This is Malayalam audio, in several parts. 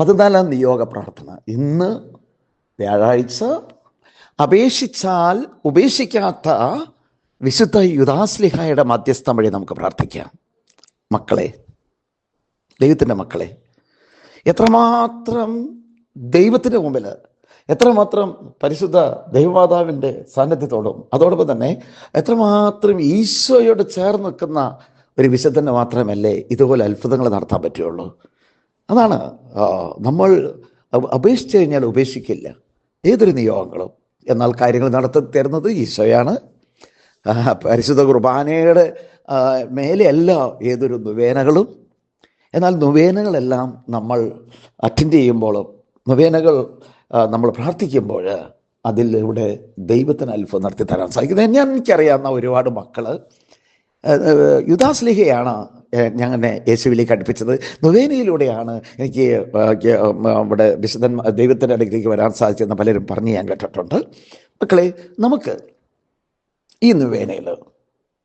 പതിനാലാം നിയോഗ പ്രാർത്ഥന. ഇന്ന് വ്യാഴാഴ്ച അപേക്ഷിച്ചാൽ ഉപേക്ഷിക്കാത്ത വിശുദ്ധ യുദാസ്ലിഹായുടെ മധ്യസ്ഥം വഴി നമുക്ക് പ്രാർത്ഥിക്കാം. മക്കളെ ദൈവത്തിന്റെ മക്കളെ എത്രമാത്രം ദൈവത്തിന്റെ മുമ്പിൽ എത്രമാത്രം പരിശുദ്ധ ദൈവമാതാവിന്റെ സാന്നിധ്യത്തോടും അതോടൊപ്പം തന്നെ എത്രമാത്രം ഈശോയോട് ചേർന്ന് നിൽക്കുന്ന ഒരു വിശുദ്ധന് മാത്രമല്ലേ ഇതുപോലെ അത്ഭുതങ്ങൾ നടത്താൻ പറ്റുള്ളൂ അതാണ് നമ്മൾ അപേക്ഷിച്ചു കഴിഞ്ഞാൽ ഉപേക്ഷിക്കില്ല. ഏതൊരു നിയോഗങ്ങളും. എന്നാൽ കാര്യങ്ങൾ നടത്തി തരുന്നത് ഈശോയാണ്. പരിശുദ്ധ കുർബാനയുടെ മേലെയല്ല ഏതൊരു നുവേനകളും. എന്നാൽ നുവേനകളെല്ലാം നമ്മൾ അറ്റൻഡ് ചെയ്യുമ്പോൾ നുവേനകൾ നമ്മൾ പ്രാർത്ഥിക്കുമ്പോൾ അതിലൂടെ ദൈവത്തിന് അത്ഭുതം നടത്തി തരാൻ സാധിക്കുന്നത്. ഞാൻ എനിക്കറിയാവുന്ന ഒരുപാട് മക്കൾ യുദാസ്ലിഹയാണ് ഞങ്ങനെ യേശുവിലേക്ക് അടുപ്പിച്ചത്. നുവേനയിലൂടെയാണ് എനിക്ക് ഇവിടെ വിശുദ്ധൻ ദൈവത്തിന്റെ അടുക്കിലേക്ക് വരാൻ സാധിച്ചതെന്ന് പലരും പറഞ്ഞ് ഞാൻ കേട്ടിട്ടുണ്ട്. മക്കളെ നമുക്ക് ഈ നുവേനയിൽ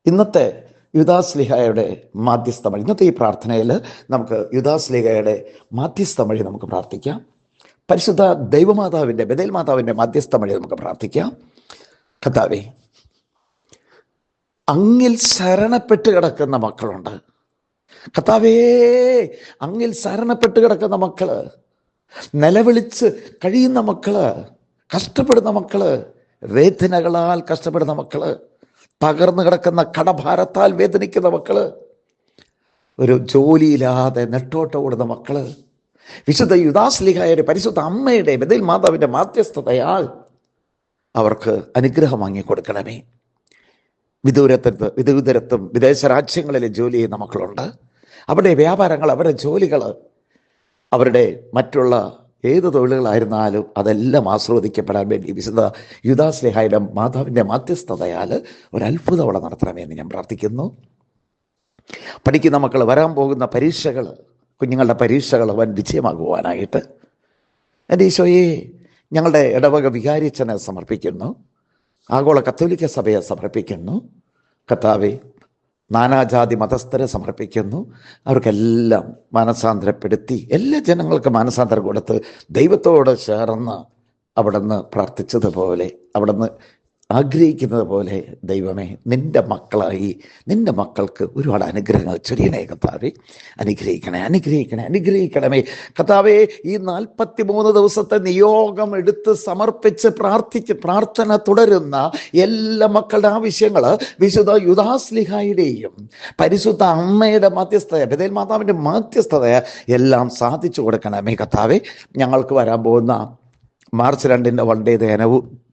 ഇന്നത്തെ യുദാസ്ലിഹയുടെ മാധ്യസ്ഥ വഴി ഇന്നത്തെ ഈ പ്രാർത്ഥനയിൽ നമുക്ക് യുദാസ്ലിഹയുടെ മാധ്യസ്ഥ വഴി നമുക്ക് പ്രാർത്ഥിക്കാം. പരിശുദ്ധ ദൈവമാതാവിന്റെ ബദൽ മാതാവിന്റെ മാധ്യസ്ഥ വഴി നമുക്ക് പ്രാർത്ഥിക്കാം. കഥാവേ അങ്ങിൽ ശരണപ്പെട്ട് കിടക്കുന്ന മക്കളുണ്ട്. കർത്താവേ അങ്ങിൽ ശരണപ്പെട്ട് കിടക്കുന്ന മക്കൾ നിലവിളിച്ച് കഴിയുന്ന മക്കൾ കഷ്ടപ്പെടുന്ന മക്കൾ വേദനകളാൽ കഷ്ടപ്പെടുന്ന മക്കൾ തകർന്നു കിടക്കുന്ന കടഭാരത്താൽ വേദനിക്കുന്ന മക്കൾ ഒരു ജോലിയില്ലാതെ നെട്ടോട്ട ഓടുന്ന മക്കൾ വിശുദ്ധ യുദാസ്ലിഹായുടെ പരിശുദ്ധ അമ്മയുടെ ബദൽ മാതാവിന്റെ മാധ്യസ്ഥതയാൽ അവർക്ക് അനുഗ്രഹം വാങ്ങിക്കൊടുക്കണമേ. വിദൂരത്ത് വിദൂരത്തും വിദേശ രാജ്യങ്ങളിലെ ജോലി ചെയ്യുന്ന മക്കളുണ്ട് അവരുടെ വ്യാപാരങ്ങൾ അവരുടെ ജോലികൾ അവരുടെ മറ്റുള്ള ഏത് തൊഴിലുകളായിരുന്നാലും അതെല്ലാം ആസ്വദിക്കപ്പെടാൻ വേണ്ടി വിശുദ്ധ യുദാസ്ലേഹായുടെ മാതാവിന്റെ മധ്യസ്ഥതയാൽ അത്ഭുതം അവിടെ നടത്തണമെന്ന് ഞാൻ പ്രാർത്ഥിക്കുന്നു. പഠിക്കുന്ന മക്കൾ വരാൻ പോകുന്ന പരീക്ഷകൾ കുഞ്ഞുങ്ങളുടെ പരീക്ഷകൾ വൻ വിജയമാകുവാനായിട്ട്. എന്റെ ഈശോയെ ഞങ്ങളുടെ ഇടവക വികാരിച്ചനെ സമർപ്പിക്കുന്നു. ആഗോള കത്തോലിക്ക സഭയെ സമർപ്പിക്കുന്നു. കർത്താവെ നാനാജാതി മതസ്ഥരെ സമർപ്പിക്കുന്നു. അവർക്കെല്ലാം മാനസാന്തരപ്പെടുത്തി എല്ലാ ജനങ്ങൾക്കും മാനസാന്തരം കൊടുത്ത് ദൈവത്തോട് ചേർന്ന് അവിടുന്ന് പ്രാർത്ഥിച്ചതുപോലെ അവിടുന്ന് ആഗ്രഹിക്കുന്നത് പോലെ ദൈവമേ നിന്റെ മക്കളായി നിന്റെ മക്കൾക്ക് ഒരുപാട് അനുഗ്രഹങ്ങൾ ചൊരിയണേ കർത്താവെ അനുഗ്രഹിക്കണേ അനുഗ്രഹിക്കണേ അനുഗ്രഹിക്കണമേ. കർത്താവെ ഈ നാൽപ്പത്തി മൂന്ന് ദിവസത്തെ നിയോഗം എടുത്ത് സമർപ്പിച്ച് പ്രാർത്ഥിച്ച് പ്രാർത്ഥന തുടരുന്ന എല്ലാ മക്കളുടെ ആവശ്യങ്ങൾ വിശുദ്ധ യുദാസ്ലിഹായുടെയും പരിശുദ്ധ അമ്മയുടെ മധ്യസ്ഥത ബദേൽ മാതാവിന്റെ മധ്യസ്ഥത എല്ലാം സാധിച്ചു കൊടുക്കണമേ കർത്താവെ. ഞങ്ങൾക്ക് വരാൻ പോകുന്ന മാർച്ച് രണ്ടിന്റെ വൺ ഡേ ധ്യാനവും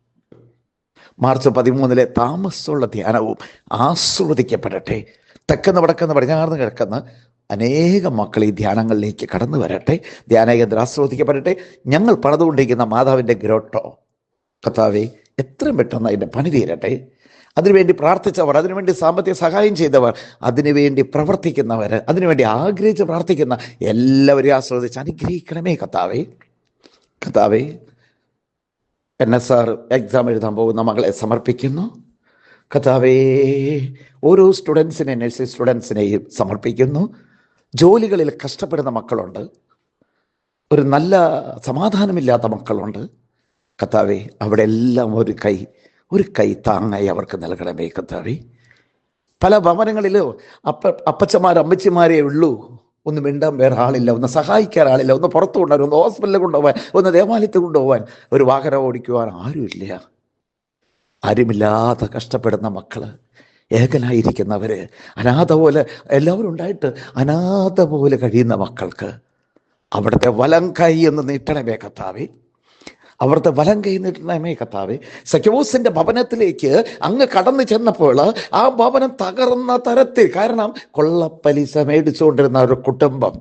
മാർച്ച് പതിമൂന്നിലെ താമസമുള്ള ധ്യാനവും ആസ്വദിക്കപ്പെടട്ടെ. തെക്കെന്ന് വടക്കെന്ന് പടിഞ്ഞാർന്ന് കിടക്കുന്ന അനേകം മക്കൾ ഈ ധ്യാനങ്ങളിലേക്ക് കടന്നു വരട്ടെ. ധ്യാനകേന്ദ്രം ആസ്വദിക്കപ്പെടട്ടെ. ഞങ്ങൾ പണിതുകൊണ്ടിരിക്കുന്ന മാതാവിന്റെ ഗ്രോട്ടോ. കർത്താവെ എത്രയും പെട്ടെന്ന് അതിന്റെ പണി തീരട്ടെ. അതിനുവേണ്ടി പ്രാർത്ഥിച്ചവർ അതിനുവേണ്ടി സാമ്പത്തിക സഹായം ചെയ്തവർ അതിനുവേണ്ടി പ്രവർത്തിക്കുന്നവർ അതിനുവേണ്ടി ആഗ്രഹിച്ച് പ്രാർത്ഥിക്കുന്ന എല്ലാവരെയും ആസ്വദിച്ച് അനുഗ്രഹിക്കണമേ കർത്താവേ. കർത്താവേ എൻ എസ് ആർ എക്സാം എഴുതാൻ പോകുന്ന മകളെ സമർപ്പിക്കുന്നു. കഥാവേ ഓരോ സ്റ്റുഡൻസിനെ നഴ്സിംഗ് സ്റ്റുഡൻസിനെയും സമർപ്പിക്കുന്നു. ജോലികളിൽ കഷ്ടപ്പെടുന്ന മക്കളുണ്ട്. ഒരു നല്ല സമാധാനമില്ലാത്ത മക്കളുണ്ട്. കഥാവേ അവിടെ എല്ലാം ഒരു കൈ ഒരു കൈ താങ്ങായി അവർക്ക് നൽകണമേ കഥാവേ പല ഭവനങ്ങളിലും അപ്പ അപ്പച്ചമാർ അമ്മച്ചിമാരേ ഉള്ളൂ. ഒന്ന് മിണ്ടാൻ വേറെ ആളില്ല ഒന്ന് സഹായിക്കാൻ ആളില്ല ഒന്ന് പുറത്തു കൊണ്ടുവരാൻ ഒന്ന് ഹോസ്പിറ്റലിൽ കൊണ്ടുപോകാൻ ഒന്ന് ദേവാലയത്തിൽ കൊണ്ടുപോകാൻ ഒരു വാഹനം ഓടിക്കുവാൻ ആരുമില്ല. ആരുമില്ലാതെ കഷ്ടപ്പെടുന്ന മക്കൾ ഏകനായിരിക്കുന്നവര് അനാഥ പോലെ എല്ലാവരും ഉണ്ടായിട്ട് അനാഥ പോലെ കഴിയുന്ന മക്കൾക്ക് അവിടുത്തെ വലം കൈ എന്ന് നീട്ടണമേ കത്താവേ അവിടുത്തെ വലം കൈ നീട്ടണമേ കത്താവേ സഖ്യവോസിന്റെ ഭവനത്തിലേക്ക് അങ്ങ് കടന്നു ചെന്നപ്പോൾ ആ ഭവനം തകർന്ന തരത്തിൽ കാരണം കൊള്ളപ്പലിശ മേടിച്ചുകൊണ്ടിരുന്ന ഒരു കുടുംബം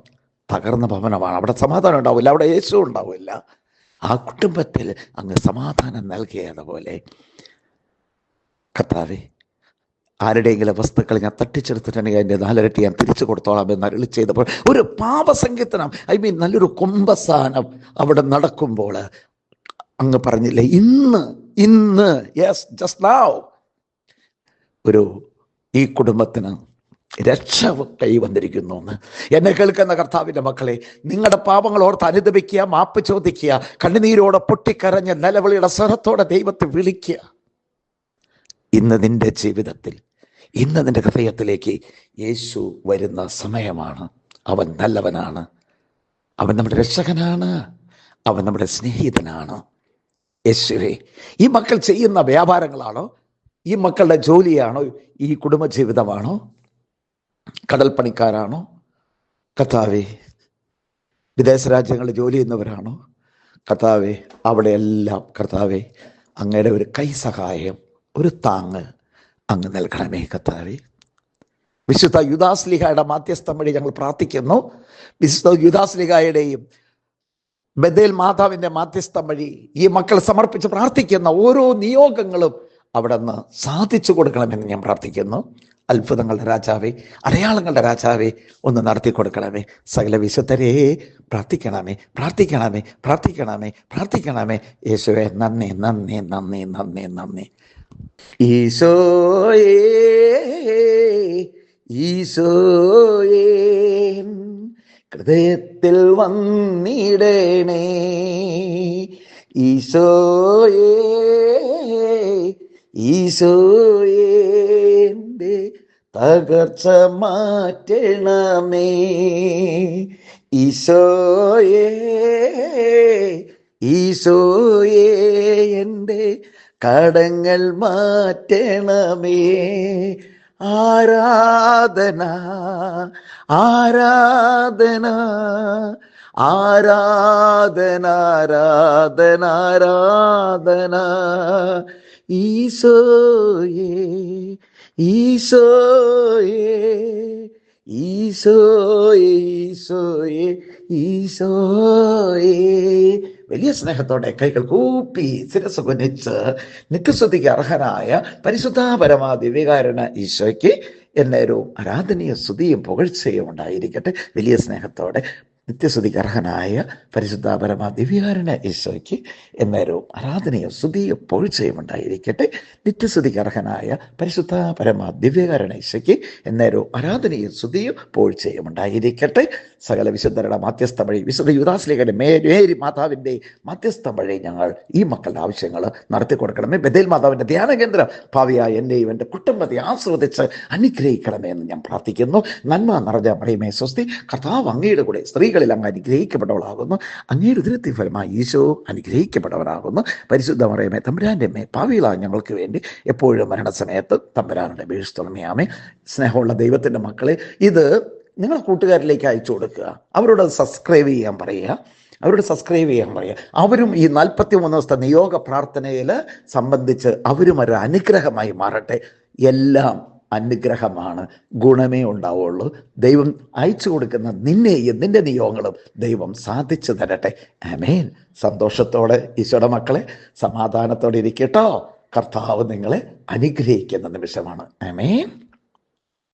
തകർന്ന ഭവനമാണ്. അവിടെ സമാധാനം ഉണ്ടാവില്ല അവിടെ യേശു ഉണ്ടാവില്ല. ആ കുടുംബത്തിൽ അങ്ങ് സമാധാനം നൽകിയതുപോലെ കർത്താവെ ആരുടെയെങ്കിലും വസ്തുക്കൾ ഞാൻ തട്ടിച്ചെടുത്തിട്ടുണ്ടെങ്കിൽ അതിന്റെ നാലരട്ടി ഞാൻ തിരിച്ചു കൊടുത്തോളാം എന്ന് അരളി ചെയ്തപ്പോൾ ഒരു പാപസങ്കീർത്തനം ഐ മീൻ നല്ലൊരു കുംഭസാനം അവിടെ നടക്കുമ്പോൾ അങ്ങ് പറഞ്ഞില്ലേ ഇന്ന് ഇന്ന് യെസ് ജസ്റ്റ് നാവ് ഒരു ഈ കുടുംബത്തിന് രക്ഷ കൈ വന്നിരിക്കുന്നു എന്ന്. എന്നെ കേൾക്കുന്ന കർത്താവിന്റെ മക്കളെ നിങ്ങളുടെ പാപങ്ങൾ ഓർത്ത് അനുദപിക്കുക മാപ്പ് ചോദിക്കുക കണ്ണുനീരോടെ പൊട്ടിക്കരഞ്ഞ് നിലവിളിയുടെ സ്വരത്തോടെ ദൈവത്തെ വിളിക്കുക. ഇന്ന് നിന്റെ ജീവിതത്തിൽ ഇന്ന് നിന്റെ ഹൃദയത്തിലേക്ക് യേശു വരുന്ന സമയമാണ്. അവൻ നല്ലവനാണ്. അവൻ നമ്മുടെ രക്ഷകനാണ്. അവൻ നമ്മുടെ സ്നേഹിതനാണ്. യേശുവേ ഈ മക്കൾ ചെയ്യുന്ന വ്യാപാരങ്ങളാണോ? ഈ മക്കളുടെ ജോലിയാണോ? ഈ കുടുംബജീവിതമാണോ? കടൽ പണിക്കാരാണോ കർത്താവേ വിദേശ രാജ്യങ്ങളിൽ ജോലി ചെയ്യുന്നവരാണോ? കർത്താവെ അവിടെയെല്ലാം കർത്താവെ അങ്ങയുടെ ഒരു കൈ സഹായം ഒരു താങ്ങ് അങ്ങ് നൽകണമേ കർത്താവെ. വിശുദ്ധ യുദാസ്ലിഹയുടെ മാധ്യസ്ഥം വഴി ഞങ്ങൾ പ്രാർത്ഥിക്കുന്നു. വിശുദ്ധ യുദാസ്ലിഹയുടെയും ബദേൽ മാതാവിന്റെ മാധ്യസ്ഥം വഴി ഈ മക്കൾ സമർപ്പിച്ച് പ്രാർത്ഥിക്കുന്ന ഓരോ നിയോഗങ്ങളും അവിടെ നിന്ന് സാധിച്ചു കൊടുക്കണമെന്ന് ഞാൻ പ്രാർത്ഥിക്കുന്നു. അത്ഭുതങ്ങളുടെ രാജാവേ അടയാളങ്ങളുടെ രാജാവേ ഒന്ന് നടത്തി കൊടുക്കണമേ. സകല വിശുദ്ധരെ പ്രാർത്ഥിക്കണമേ പ്രാർത്ഥിക്കണമേ പ്രാർത്ഥിക്കണമേ പ്രാർത്ഥിക്കണമേ. യേശുവെ നന്ദി നന്ദി നന്ദി നന്ദി നന്ദി. ഈശോയേ ഈശോയേ. ഹൃദയത്തിൽ വന്നിടണേ. ഈശോയേ ഈശോയേ തകർച്ച മാറ്റണമേ. ഈശോയേ ഈശോയേ എന്റെ കടങ്ങൾ മാറ്റണമേ. ആരാധന ആരാധന ആരാധന ആരാധന ആരാധന. ഈശോയേ ഈശോയേ ഈശോയേ ഈശോയേ ഈശോയേ. വലിയ സ്നേഹത്തോടെ കൈകൾ കൂപ്പി ശിരസ് കുനിച്ച് നിത്യസ്തുതിക്ക് അർഹനായ പരിശുദ്ധാപരമാ ദിവ്യകാരണ ഈശോയ്ക്ക് എന്നേരവും ആരാധനീയ സ്തുതിയും പുകഴ്ചയും ഉണ്ടായിരിക്കട്ടെ. വലിയ സ്നേഹത്തോടെ നിത്യസ്തുതിക്ക് അർഹനായ പരിശുദ്ധ പരമ ദിവ്യകാരണ ഈശോയ്ക്ക് എന്നേരവും ആരാധനയും സ്തുതിയും പൊഴിച്ചയും ഉണ്ടായിരിക്കട്ടെ. നിത്യസ്തുതിക്ക് അർഹനായ പരിശുദ്ധ പരമ ദിവ്യകാരണ ഈശോയ്ക്ക് എന്നേരവും ആരാധനയും സ്തുതിയും പൊഴിച്ചയും ഉണ്ടായിരിക്കട്ടെ. സകല വിശുദ്ധരുടെ മാധ്യസ്ഥ വഴി വിശുദ്ധ യുദാശ്ലീകരുടെ മേരി മാതാവിന്റെ മാധ്യസ്ഥ വഴി ഞങ്ങൾ ഈ മക്കളുടെ ആവശ്യങ്ങൾ നടത്തി കൊടുക്കണമേ. ബദേൽ മാതാവിന്റെ ധ്യാന കേന്ദ്രം ഭാവിയായ എന്നെയും എന്റെ കുടുംബത്തെ ആസ്വദിച്ച് അനുഗ്രഹിക്കണമേ എന്ന് ഞാൻ പ്രാർത്ഥിക്കുന്നു. നന്മ നിറഞ്ഞ മറിയമേ സ്വസ്തി കർത്താവ് അങ്ങയുടെ കൂടെ സ്ത്രീകളിൽ അങ്ങ് അനുഗ്രഹിക്കപ്പെട്ടവളാകുന്നു. അങ്ങയുടെ ഉദരത്തി ഫലമായി ഈശോ അനുഗ്രഹിക്കപ്പെട്ടവരാകുന്നു പരിശുദ്ധ മറിയമേ തമ്പുരാന്റെ അമ്മേ പാവികളാ ഞങ്ങൾക്ക് വേണ്ടി എപ്പോഴും മരണസമയത്ത് തമ്പുരാനുടെ വീഴ്സ്തുണമയാമേ സ്നേഹമുള്ള ദൈവത്തിന്റെ മക്കളെ ഇത് നിങ്ങളുടെ കൂട്ടുകാരിലേക്ക് അയച്ചു കൊടുക്കുക. അവരോട് സബ്സ്ക്രൈബ് ചെയ്യാൻ പറയുക. അവരോട് സബ്സ്ക്രൈബ് ചെയ്യാൻ പറയുക. അവരും ഈ നാൽപ്പത്തി മൂന്ന് ദിവസത്തെ നിയോഗ പ്രാർത്ഥനയിൽ സംബന്ധിച്ച് അവരും ഒരു അനുഗ്രഹമായി മാറട്ടെ. എല്ലാം അനുഗ്രഹമാണ്. ഗുണമേ ഉണ്ടാവുള്ളൂ. ദൈവം അയച്ചു കൊടുക്കുന്ന നിന്നെയും നിന്റെ നിയോഗങ്ങളും ദൈവം സാധിച്ചു തരട്ടെ. അമേൻ സന്തോഷത്തോടെ ഈശോയുടെ മക്കളെ സമാധാനത്തോടെ ഇരിക്കട്ടോ. കർത്താവ് നിങ്ങളെ അനുഗ്രഹിക്കുന്ന നിമിഷമാണ്. ആമേൻ.